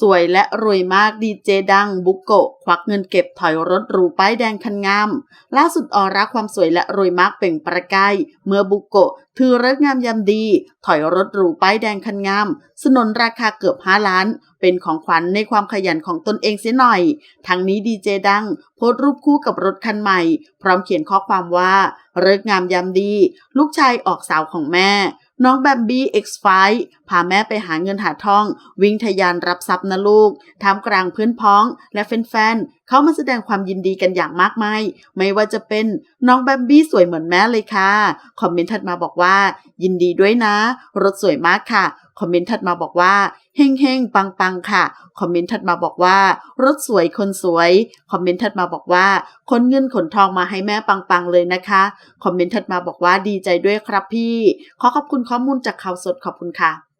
สวยและรวยมากดีเจดังบุกโกะควักเงินเก็บถอยรถหรูป้ายแดงคันงาม ล่าสุดออร่าความสวยและรวยมากเปล่งประกายเมื่อบุกโกะถือเลิกงามยามดี ถอยรถหรูป้ายแดงคันงาม สนนราคาเกือบ 5 ล้าน เป็นของขวัญในความขยันของตนเองเสียหน่อย ทั้งนี้ดีเจดัง โพสต์รูปคู่กับรถคันใหม่ พร้อมเขียนข้อความว่าเลิกงามยามดี ลูกชายออกสาวของแม่ น้องแบมบี้ X5 พาแม่ไปหาเงินหาทอง วิ่งทะยานรับทรัพย์นะลูกท่ามกลางเพื่อนพ้องและแฟนๆเขามาแสดงความยินดีกันอย่างมากมาย ไม่ว่าจะเป็นน้องแบมบี้สวยเหมือนแม่เลยค่ะ คอมเมนต์ถัดมาบอกว่า ยินดีด้วยนะ รถสวยมากค่ะ คอมเมนต์ถัดมาบอกว่าเฮงเฮงปังปังค่ะ คอมเมนต์ถัดมาบอกว่า รถสวยคนสวย คอมเมนต์ถัดมาบอกว่า คนเงินขนทองมาให้แม่ปังปังเลยนะคะ คอมเมนต์ถัดมาบอกว่าดีใจด้วยครับพี่ ขอขอบคุณข้อมูลจากข่าวสดขอบคุณค่ะ